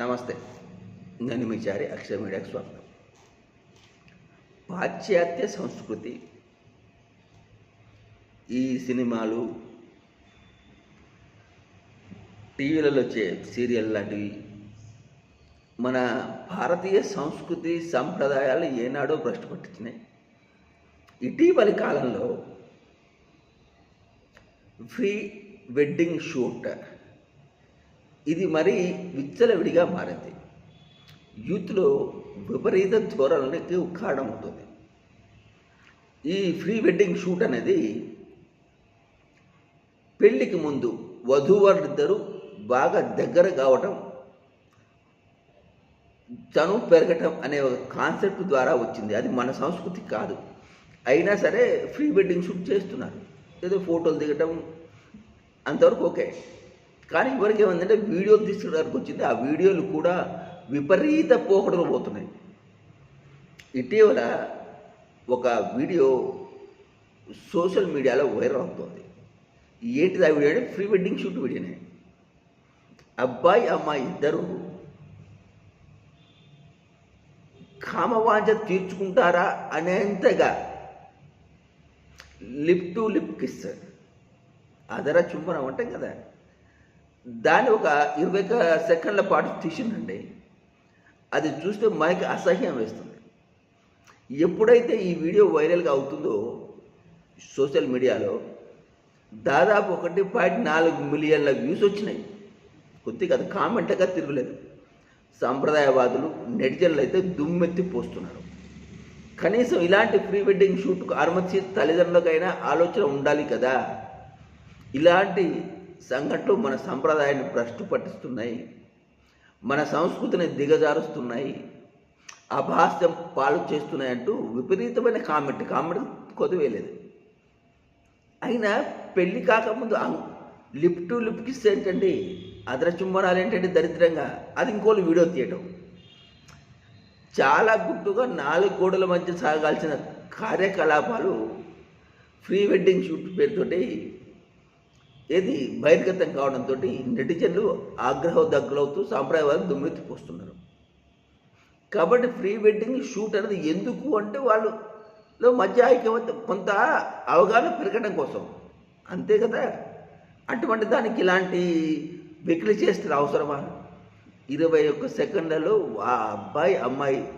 నమస్తే. నేను మీ చారి అక్షయ మీడియాకు స్వాగతం. పాశ్చాత్య సంస్కృతి ఈ సినిమాలు టీవీలలో వచ్చే సీరియల్ లాంటివి మన భారతీయ సంస్కృతి సంప్రదాయాలు ఏనాడో భ్రష్టు పట్టించినాయి ఇటీవలి కాలంలో ఫ్రీ వెడ్డింగ్ షూట్ ఇది మరీ విచ్చలవిడిగా మారింది. యూత్లో విపరీత ధోరణికి ఉంటుంది ఈ ప్రీ వెడ్డింగ్ షూట్ అనేది పెళ్ళికి ముందు వధూవరులిద్దరూ బాగా దగ్గర కావటం చను పెరగటం అనే ఒక కాన్సెప్ట్ ద్వారా వచ్చింది. అది మన సంస్కృతి కాదు. అయినా సరే ప్రీ వెడ్డింగ్ షూట్ చేస్తున్నారు. ఏదో ఫోటోలు దిగటం అంతవరకు ఓకే. కానీ ఇవరికి ఏమందంటే వీడియో తీసుకోవడానికి వచ్చింది. ఆ వీడియోలు కూడా విపరీత పోకడలు పోతున్నాయి. ఇటీవల ఒక వీడియో సోషల్ మీడియాలో వైరల్ అవుతుంది. ఏంటిది ఆ వీడియో అంటే ప్రీ వెడ్డింగ్ షూట్ వీడియోనే అబ్బాయి అమ్మాయి ఇద్దరు కామవాంఛ తీర్చుకుంటారా అనేంతగా లిప్ టు లిప్ కిస్. అదర చుంబనం అంటాం కదా. దాన్ని ఒక ఇరవై ఒక సెకండ్ల పాటు తీసిండండి. అది చూస్తే మనకి అసహ్యం వేస్తుంది. ఎప్పుడైతే ఈ వీడియో వైరల్గా అవుతుందో సోషల్ మీడియాలో దాదాపు ఒకటి పాయింట్ నాలుగు మిలియన్ల వ్యూస్ వచ్చినాయి. కొద్దిగా అది కామెంట్గా తిరగలేదు. సాంప్రదాయవాదులు నెటిజన్లు అయితే దుమ్మెత్తి పోస్తున్నారు. కనీసం ఇలాంటి ప్రీ వెడ్డింగ్ షూట్కు అనుమతి తల్లిదండ్రులకైనా ఆలోచన ఉండాలి కదా. ఇలాంటి సంఘటనలు మన సంప్రదాయాన్ని భ్రష్టు పట్టిస్తున్నాయి. మన సంస్కృతిని దిగజారుస్తున్నాయి. అభాస్యం పాలు చేస్తున్నాయి అంటూ విపరీతమైన కామెంట్. కామెంట్ కొదివేయలేదు అయినా పెళ్ళి కాకముందు లిప్ టు లిప్ కిస్ ఏంటండి? అదరచుంబనాలు ఏంటంటే దరిద్రంగా? అది ఇంకోళ్ళు వీడియో తీయటం. చాలా గుట్టుగా నాలుగు గోడల మధ్య సాగాల్సిన కార్యకలాపాలు ప్రీ వెడ్డింగ్ షూట్ పేరుతోటి ఏది బహిర్గతం కావడంతో నెటిజన్లు ఆగ్రహం దగ్గరవుతూ సాంప్రదాయవాదం దుమ్మెత్తిపోస్తున్నారు. కాబట్టి ప్రీ వెడ్డింగ్ షూట్ అనేది ఎందుకు అంటే వాళ్ళలో మధ్య ఐక్యవత కొంత అవగాహన పెరగడం కోసం. అంతే కదా? అటువంటి దానికి ఇలాంటి వెకిలి చేస్తే అవసరమా? ఇరవై ఒక్క సెకండ్లలో ఆ అబ్బాయి అమ్మాయి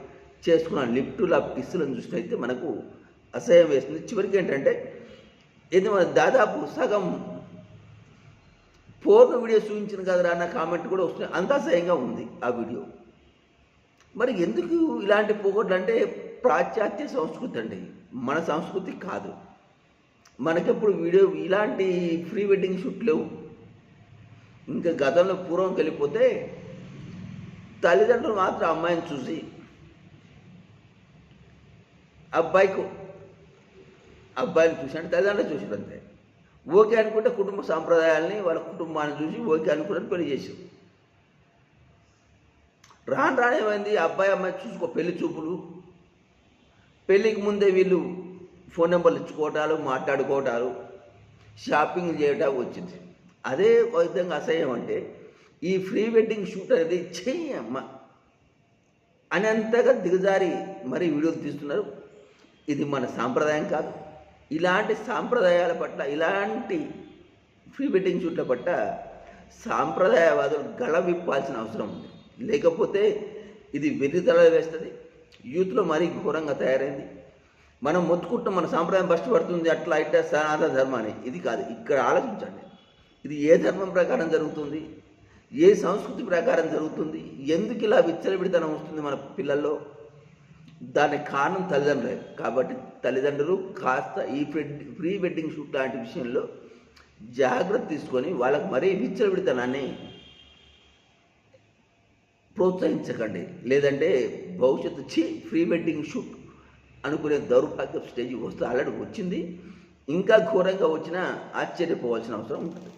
చేసుకున్న లిఫ్టులు ఆ పిస్సులను చూసినైతే మనకు అసహ్యం వేస్తుంది. చివరికి ఏంటంటే ఇది మన దాదాపు సగం పూర్ణ వీడియో చూపించిన కదరా అన్న కామెంట్ కూడా వస్తుంది అంతా అసహ్యంగా ఉంది ఆ వీడియో. మరి ఎందుకు ఇలాంటి పోగొట్లు అంటే పాశ్చాత్య సంస్కృతి అండి. మన సంస్కృతి కాదు. మనకెప్పుడు వీడియో ఇలాంటి ప్రీ వెడ్డింగ్ షూట్ లేవు. ఇంకా గతంలో పూర్వం వెళ్ళిపోతే తల్లిదండ్రులు మాత్రం అమ్మాయిని చూసి అబ్బాయికు అబ్బాయిని చూసి అంటే తల్లిదండ్రులు చూసారు అంతే ఓకే అనుకుంటే కుటుంబ సాంప్రదాయాల్ని వాళ్ళ కుటుంబాన్ని చూసి ఓకే అనుకుంటే పెళ్ళి చేసారు రాను రానేమైంది అబ్బాయి అమ్మాయి చూసుకో పెళ్ళి చూపులు. పెళ్ళికి ముందే వీళ్ళు ఫోన్ నెంబర్లు ఇచ్చుకోవటాలు మాట్లాడుకోవటాలు షాపింగ్ చేయటం వచ్చింది. అదే ఒక విధంగా అసహ్యం అంటే ఈ ప్రీ వెడ్డింగ్ షూట్ అనేది చెయ్యి అమ్మ అని అంతగా దిగజారి మరి వీడియోలు తీస్తున్నారు. ఇది మన సాంప్రదాయం కాదు. ఇలాంటి సాంప్రదాయాల పట్ల ఇలాంటి ఫ్రీ వెడ్డింగ్ షూట్ల పట్ల సాంప్రదాయవాదులు గళ విప్పాల్సిన అవసరం ఉంది. లేకపోతే ఇది వెర్రితల వేస్తుంది. యూత్లో మరీ ఘోరంగా తయారైంది. మనం మొత్తుకుంటాం మన సాంప్రదాయం ఫస్ట్ పడుతుంది అట్లా ఇట్లా సనాతన ధర్మాన్ని ఇది కాదు ఇక్కడ ఆలోచించండి. ఇది ఏ ధర్మం ప్రకారం జరుగుతుంది? ఏ సంస్కృతి ప్రకారం జరుగుతుంది? ఎందుకు ఇలా విచ్చలవిడితనం వస్తుంది మన పిల్లల్లో? దానికి కారణం తల్లిదండ్రులే. కాబట్టి తల్లిదండ్రులు కాస్త ఈ ప్రీ వెడ్డింగ్ షూట్ లాంటి విషయంలో జాగ్రత్త తీసుకొని వాళ్ళకి మరీ విచ్చలవిడతానని ప్రోత్సహించకండి. లేదంటే భవిష్యత్తు చి ప్రీ వెడ్డింగ్ షూట్ అనుకునే దౌర్భాగ్య స్టేజ్ వస్తే ఆల్రెడీ వచ్చింది. ఇంకా ఘోరంగా వచ్చినా ఆశ్చర్యపోవాల్సిన అవసరం ఉంటుంది.